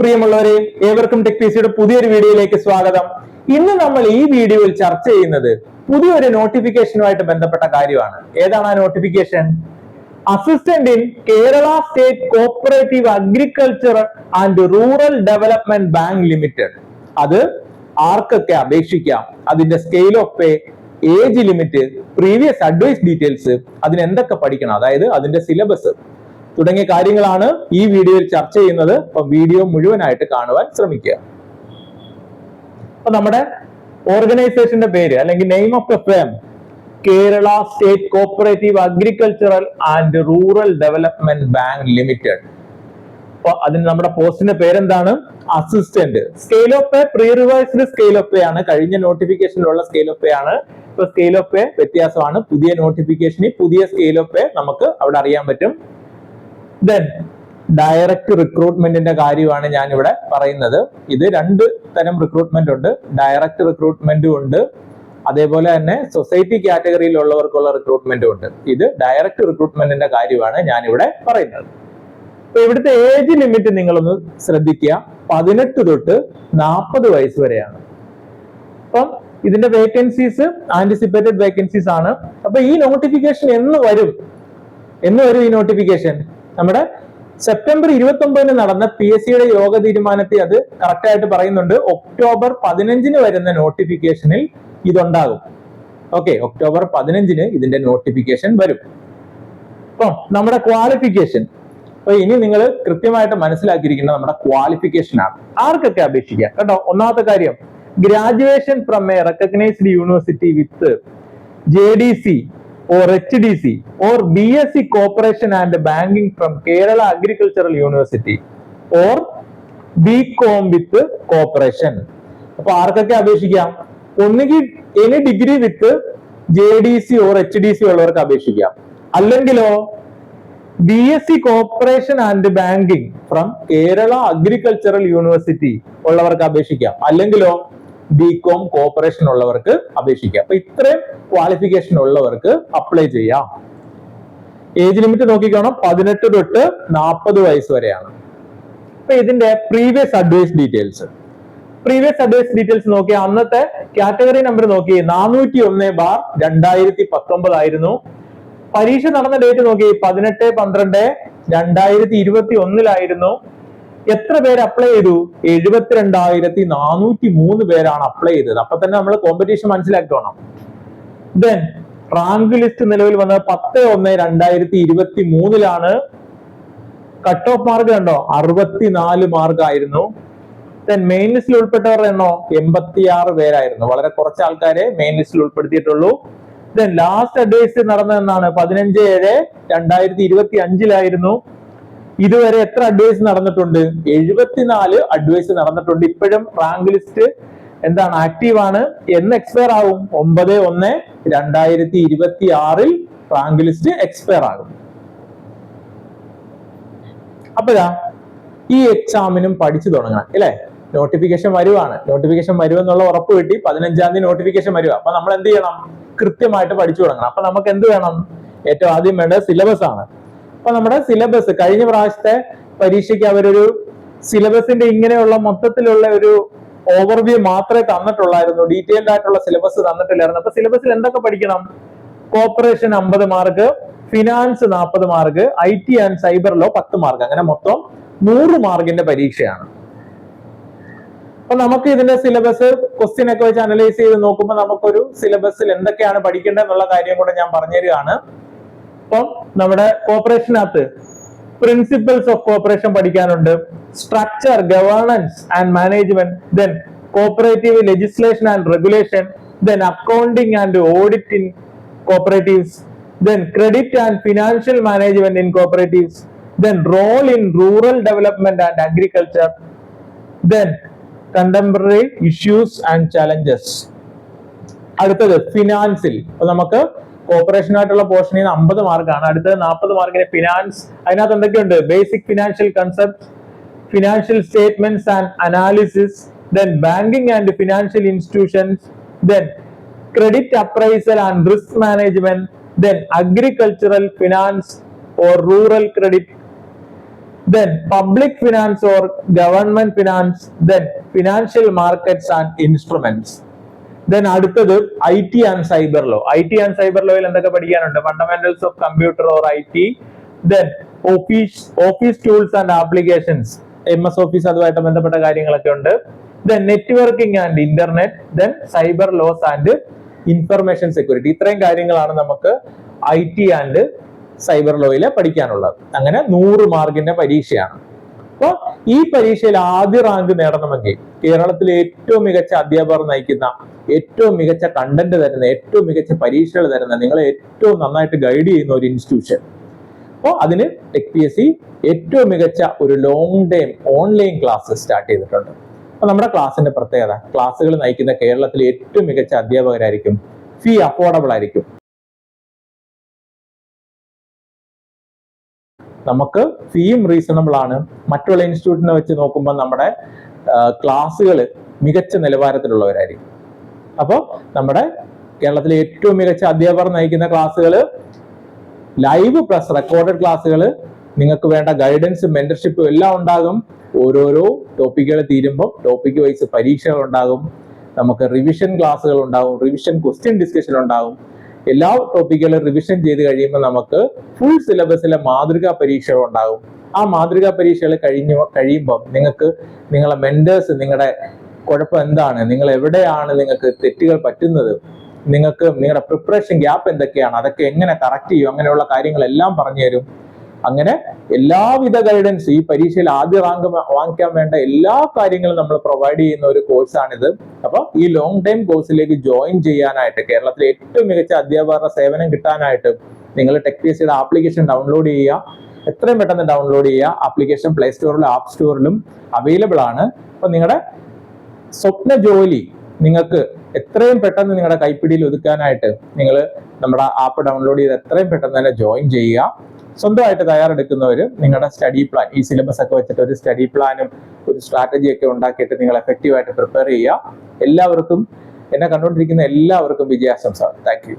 പ്രിയമുള്ളവരെ ഏവർക്കും tech P സിയുടെ പുതിയൊരു വീഡിയോയിലേക്ക് സ്വാഗതം. ഇന്ന് നമ്മൾ ഈ വീഡിയോയിൽ ചർച്ച ചെയ്യുന്നത് പുതിയൊരു നോട്ടിഫിക്കേഷനുമായിട്ട് ബന്ധപ്പെട്ട കാര്യമാണ്. ഏതാണ് ആ notification assistant in Kerala state cooperative agriculture and rural development bank limited അത് ആർക്കൊക്കെ അപേക്ഷിക്കാം? അതിന്റെ scale of pay age limit previous advice details അതിന് എന്തൊക്കെ പഠിക്കണം? അതായത് അതിന്റെ സിലബസ് തുടങ്ങിയ കാര്യങ്ങളാണ് ഈ വീഡിയോയിൽ ചർച്ച ചെയ്യുന്നത്. അപ്പൊ വീഡിയോ മുഴുവനായിട്ട് കാണുവാൻ ശ്രമിക്കുക. അപ്പൊ നമ്മുടെ ഓർഗനൈസേഷന്റെ പേര് അല്ലെങ്കിൽ name of the firm Kerala state cooperative agricultural and rural development bank limited. അപ്പൊ അതിന് നമ്മുടെ പോസ്റ്റിന്റെ പേരെന്താണ്? Assistant. Scale of pay pre revised scale of pay ആണ്. കഴിഞ്ഞ നോട്ടിഫിക്കേഷനിലുള്ള സ്കെയിൽ ഓഫ് പേ ആണ്. ഇപ്പൊ സ്കെയിൽ ഓഫ് പേ വ്യത്യാസമാണ്. പുതിയ നോട്ടിഫിക്കേഷനിൽ പുതിയ സ്കെയിൽ ഓഫ് പേ നമുക്ക് അവിടെ അറിയാൻ പറ്റും. ദെൻ ഡയറക്റ്റ് റിക്രൂട്ട്മെന്റിന്റെ കാര്യമാണ് ഞാൻ ഇവിടെ പറയുന്നത്. ഇത് രണ്ട് തരം റിക്രൂട്ട്മെന്റ് ഉണ്ട്. ഡയറക്റ്റ് റിക്രൂട്ട്മെന്റും ഉണ്ട്. അതേപോലെ തന്നെ സൊസൈറ്റി കാറ്റഗറിയിലുള്ളവർക്കുള്ള റിക്രൂട്ട്മെന്റും ഉണ്ട്. ഇത് ഡയറക്റ്റ് റിക്രൂട്ട്മെന്റിന്റെ കാര്യമാണ് ഞാൻ ഇവിടെ പറയുന്നത്. അപ്പൊ ഇവിടുത്തെ ഏജ് ലിമിറ്റ് നിങ്ങളൊന്ന് ശ്രദ്ധിക്കുക. പതിനെട്ട് തൊട്ട് നാൽപ്പത് വയസ്സ് വരെയാണ്. അപ്പം ഇതിന്റെ വേക്കൻസീസ് ആന്റിസിപ്പേറ്റഡ് വേക്കൻസീസ് ആണ്. അപ്പൊ ഈ നോട്ടിഫിക്കേഷൻ എന്ന് വരും. എന്ന് വരും ഈ നോട്ടിഫിക്കേഷൻ നമ്മുടെ സെപ്റ്റംബർ ഇരുപത്തി ഒമ്പതിന് നടന്ന പി എസ് സിയുടെ യോഗ തീരുമാനത്തിൽ അത് കറക്റ്റ് ആയിട്ട് പറയുന്നുണ്ട്. ഒക്ടോബർ പതിനഞ്ചിന് വരുന്ന നോട്ടിഫിക്കേഷനിൽ ഇതുണ്ടാകും. ഓക്കെ ഒക്ടോബർ പതിനഞ്ചിന് ഇതിന്റെ നോട്ടിഫിക്കേഷൻ വരും. അപ്പൊ നമ്മുടെ ക്വാളിഫിക്കേഷൻ അപ്പൊ ഇനി നിങ്ങൾ കൃത്യമായിട്ട് മനസ്സിലാക്കിയിരിക്കുന്ന നമ്മുടെ ക്വാളിഫിക്കേഷൻ ആണ്. ആർക്കൊക്കെ അപേക്ഷിക്കാം? കേട്ടോ ഒന്നാമത്തെ കാര്യം. Graduation from a recognised university with J D C or H D C or B S C cooperation and banking from Kerala agricultural university or B Com with cooperation അപ്പൊ ആർക്കൊക്കെ അപേക്ഷിക്കാം? ഒന്നുകിൽ any degree with J D C or H D C ഉള്ളവർക്ക് അപേക്ഷിക്കാം. അല്ലെങ്കിലോ B S C cooperation and banking from Kerala agricultural university ഉള്ളവർക്ക് അപേക്ഷിക്കാം. അല്ലെങ്കിലോ ബി കോം കോപ്പറേഷൻ ഉള്ളവർക്ക് അപേക്ഷിക്കാം. അപ്പൊ ഇത്രയും ക്വാളിഫിക്കേഷൻ ഉള്ളവർക്ക് അപ്ലൈ ചെയ്യാം. ഏജ് ലിമിറ്റ് നോക്കിക്കോണം. പതിനെട്ട് തൊട്ട് നാൽപ്പത് വയസ്സ് വരെയാണ്. അപ്പൊ ഇതിന്റെ previous advice details previous advice details നോക്കി അന്നത്തെ കാറ്റഗറി നമ്പർ നോക്കി. നാനൂറ്റി ഒന്ന് ബാർ രണ്ടായിരത്തി പത്തൊമ്പത് ആയിരുന്നു. പരീക്ഷ നടന്ന ഡേറ്റ് നോക്കി. പതിനെട്ട് പന്ത്രണ്ട് രണ്ടായിരത്തി ഇരുപത്തി ഒന്നിലായിരുന്നു എത്ര പേര് അപ്ലൈ ചെയ്തു? എഴുപത്തിരണ്ടായിരത്തി നാനൂറ്റി മൂന്ന് പേരാണ് അപ്ലൈ ചെയ്തത്. അപ്പൊ തന്നെ നമ്മൾ കോമ്പറ്റീഷൻ മനസ്സിലാക്കണം ദെൻ റാങ്ക് ലിസ്റ്റ് നിലവിൽ വന്നത് പത്ത് ഒന്ന് രണ്ടായിരത്തി ഇരുപത്തി മൂന്നിലാണ് കട്ട് ഓഫ് മാർക്ക് കണ്ടോ അറുപത്തിനാല് മാർക്കായിരുന്നു ദെൻ മെയിൻ ലിസ്റ്റിൽ ഉൾപ്പെട്ടവരുടെ എണ്ണോ? എൺപത്തിയാറ് പേരായിരുന്നു. വളരെ കുറച്ച് ആൾക്കാരെ മെയിൻ ലിസ്റ്റിൽ ഉൾപ്പെടുത്തിയിട്ടുള്ളൂ. ദെൻ ലാസ്റ്റ് അഡ്വൈസ് നടന്നതെന്നാണ് പതിനഞ്ച് ഏഴ് രണ്ടായിരത്തി ഇരുപത്തി അഞ്ചിലായിരുന്നു ഇതുവരെ എത്ര അഡ്വൈസ് നടന്നിട്ടുണ്ട്? എഴുപത്തിനാല് അഡ്വൈസ് നടന്നിട്ടുണ്ട്. ഇപ്പോഴും റാങ്ക് ലിസ്റ്റ് എന്താണ്? ആക്റ്റീവ് ആണ്. എന്ന് എക്സ്പയർ ആകും ഒമ്പത് ഒന്ന് രണ്ടായിരത്തി ഇരുപത്തി ആറിൽ റാങ്ക് ലിസ്റ്റ് എക്സ്പയർ ആകും. അപ്പോഴാ ഈ എക്സാമിനും പഠിച്ചു തുടങ്ങണം അല്ലേ? നോട്ടിഫിക്കേഷൻ വരുവാണ്. നോട്ടിഫിക്കേഷൻ വരുമെന്നുള്ള ഉറപ്പ് കിട്ടി. പതിനഞ്ചാം തീയതി നോട്ടിഫിക്കേഷൻ വരുക അപ്പൊ നമ്മൾ എന്ത് ചെയ്യണം? കൃത്യമായിട്ട് പഠിച്ചു തുടങ്ങണം. അപ്പൊ നമുക്ക് എന്ത് വേണം? ഏറ്റവും ആദ്യം വേണ്ടത് സിലബസ് ആണ്. അപ്പൊ നമ്മുടെ സിലബസ് കഴിഞ്ഞ പ്രാവശ്യത്തെ പരീക്ഷയ്ക്ക് അവരൊരു സിലബസിന്റെ ഇങ്ങനെയുള്ള മൊത്തത്തിലുള്ള ഒരു ഓവർവ്യൂ മാത്രമേ തന്നിട്ടുള്ളായിരുന്നു. ഡീറ്റെയിൽഡ് ആയിട്ടുള്ള സിലബസ് തന്നിട്ടില്ലായിരുന്നു. അപ്പൊ സിലബസിൽ എന്തൊക്കെ പഠിക്കണം? കോപ്പറേഷൻ അമ്പത് മാർക്ക് ഫിനാൻസ് നാൽപ്പത് mark I T and cyber law പത്ത് മാർക്ക് അങ്ങനെ മൊത്തം നൂറ് മാർക്കിന്റെ പരീക്ഷയാണ്. അപ്പൊ നമുക്ക് ഇതിന്റെ സിലബസ് ക്വസ്റ്റ്യൻ ഒക്കെ വെച്ച് അനലൈസ് ചെയ്ത് നോക്കുമ്പോൾ നമുക്കൊരു സിലബസിൽ എന്തൊക്കെയാണ് പഠിക്കേണ്ടത് എന്നുള്ള കാര്യം കൂടെ ഞാൻ പറഞ്ഞു തരികയാണ് അപ്പം നമ്മുടെ കോപ്പറേഷനകത്ത് പ്രിൻസിപ്പൽസ് ഓഫ് കോപ്പറേഷൻ പഠിക്കാനുണ്ട്. Structure governance and management then cooperative legislation and regulation then accounting and audit in cooperatives then credit and financial management in cooperatives then role in rural development and agriculture then contemporary issues and challenges അടുത്തത് ഫിനാൻസിൽ നമുക്ക് corporation ആയിട്ടുള്ള പോർഷനിൽ നിന്ന് അമ്പത് മാർക്കാണ്. അടുത്തത് നാൽപ്പത് മാർക്കിന് ഫിനാൻസ് അതിനകത്ത് എന്തൊക്കെയുണ്ട്? Basic financial concept financial statements and analysis then banking and financial institutions then credit appraisal and risk management then agricultural finance or rural credit then public finance or government finance then financial markets and instruments. Then അടുത്തത് I T and cyber law I T and cyber ലോയിൽ എന്തൊക്കെ പഠിക്കാനുണ്ട്? Fundamentals of computer or I T then office office tools and applications M S office അതുമായിട്ട് ബന്ധപ്പെട്ട കാര്യങ്ങളൊക്കെ ഉണ്ട്. Then networking and internet then cyber laws and information security ഇത്രയും കാര്യങ്ങളാണ് നമുക്ക് I T and cyber ലോയിലെ പഠിക്കാനുള്ളത്. അങ്ങനെ നൂറ് മാർക്കിന്റെ പരീക്ഷയാണ്. അപ്പോൾ ഈ പരീക്ഷയിൽ ആദ്യ റാങ്ക് നേടണമെങ്കിൽ കേരളത്തിലെ ഏറ്റവും മികച്ച അധ്യാപകർ നയിക്കുന്ന ഏറ്റവും മികച്ച കണ്ടന്റ് തരുന്ന ഏറ്റവും മികച്ച പരീക്ഷകൾ തരുന്ന നിങ്ങളെ ഏറ്റവും നന്നായിട്ട് ഗൈഡ് ചെയ്യുന്ന ഒരു ഇൻസ്റ്റിറ്റ്യൂഷൻ അപ്പോൾ അതിന് ടെക് പി എസ് സി ഏറ്റവും മികച്ച ഒരു long time online class start ചെയ്തിട്ടുണ്ട്. അപ്പൊ നമ്മുടെ ക്ലാസ്സിന്റെ പ്രത്യേകത ക്ലാസ്സുകൾ നയിക്കുന്ന കേരളത്തിലെ ഏറ്റവും മികച്ച അധ്യാപകരായിരിക്കും ഫീ അഫോർഡബിൾ ആയിരിക്കും. നമുക്ക് ഫീയും റീസണബിൾ ആണ്. മറ്റുള്ള ഇൻസ്റ്റിറ്റ്യൂട്ടിനെ വെച്ച് നോക്കുമ്പോൾ നമ്മുടെ ക്ലാസ്സുകൾ മികച്ച നിലവാരത്തിലുള്ളവരായിരിക്കും. അപ്പോൾ നമ്മുടെ കേരളത്തിലെ ഏറ്റവും മികച്ച അധ്യാപകർ നയിക്കുന്ന ക്ലാസ്സുകൾ ലൈവ് പ്ലസ് റെക്കോർഡഡ് ക്ലാസ്സുകൾ നിങ്ങൾക്ക് വേണ്ട ഗൈഡൻസും മെന്റർഷിപ്പും എല്ലാം ഉണ്ടാകും. ഓരോരോ ടോപ്പിക്കുകൾ തീരുമ്പോൾ ടോപ്പിക്ക് വൈസ് പരീക്ഷകൾ ഉണ്ടാകും. നമുക്ക് റിവിഷൻ ക്ലാസ്സുകൾ ഉണ്ടാകും. റിവിഷൻ ക്വസ്റ്റ്യൻ ഡിസ്കഷൻ ഉണ്ടാകും. എല്ലാ ടോപ്പിക്കുകളും റിവിഷൻ ചെയ്ത് കഴിയുമ്പോൾ നമുക്ക് ഫുൾ സിലബസിലെ മാതൃകാ പരീക്ഷകൾ ഉണ്ടാകും. ആ മാതൃകാ പരീക്ഷകൾ കഴിഞ്ഞു കഴിയുമ്പോൾ നിങ്ങൾക്ക് നിങ്ങളെ മെന്റേഴ്സ് നിങ്ങളുടെ കുഴപ്പം എന്താണ് നിങ്ങൾ എവിടെയാണ് നിങ്ങൾക്ക് തെറ്റുകൾ പറ്റുന്നത് നിങ്ങൾക്ക് നിങ്ങളുടെ പ്രിപ്പറേഷൻ ഗ്യാപ്പ് എന്തൊക്കെയാണ് അതൊക്കെ എങ്ങനെ കറക്റ്റ് ചെയ്യും അങ്ങനെയുള്ള കാര്യങ്ങളെല്ലാം പറഞ്ഞു തരും. അങ്ങനെ എല്ലാവിധ ഗൈഡൻസ് ഈ പരീക്ഷയിൽ ആദ്യ റാങ്ക് വാങ്ങിക്കാൻ വേണ്ട എല്ലാ കാര്യങ്ങളും നമ്മൾ പ്രൊവൈഡ് ചെയ്യുന്ന ഒരു കോഴ്സാണിത് അപ്പൊ ഈ ലോങ് ടൈം കോഴ്സിലേക്ക് ജോയിൻ ചെയ്യാനായിട്ട് കേരളത്തിലെ ഏറ്റവും മികച്ച അധ്യാപകരുടെ സേവനം കിട്ടാനായിട്ട് നിങ്ങൾ ടെക് പി എസ് സിയുടെ ആപ്ലിക്കേഷൻ ഡൗൺലോഡ് ചെയ്യുക. എത്രയും പെട്ടെന്ന് ഡൗൺലോഡ് ചെയ്യുക. ആപ്ലിക്കേഷൻ പ്ലേ സ്റ്റോറിലും ആപ്പ് സ്റ്റോറിലും അവൈലബിൾ ആണ്. അപ്പൊ നിങ്ങളുടെ സ്വപ്ന ജോലി നിങ്ങൾക്ക് എത്രയും പെട്ടെന്ന് നിങ്ങളുടെ കൈപ്പിടിയിൽ ഒതുക്കാനായിട്ട് നിങ്ങൾ നമ്മുടെ ആപ്പ് ഡൗൺലോഡ് ചെയ്ത് എത്രയും പെട്ടെന്ന് തന്നെ ജോയിൻ ചെയ്യുക. സ്വന്തമായിട്ട് തയ്യാറെടുക്കുന്നവർ നിങ്ങളുടെ സ്റ്റഡി പ്ലാൻ ഈ സിലബസ് ഒക്കെ വെച്ചിട്ട് ഒരു സ്റ്റഡി പ്ലാനും ഒരു സ്ട്രാറ്റജി ഒക്കെ ഉണ്ടാക്കിയിട്ട് നിങ്ങൾ എഫക്റ്റീവായിട്ട് പ്രിപ്പയർ ചെയ്യുക. എല്ലാവർക്കും എന്നെ കണ്ടുകൊണ്ടിരിക്കുന്ന എല്ലാവർക്കും വിജയാശംസ താങ്ക് യു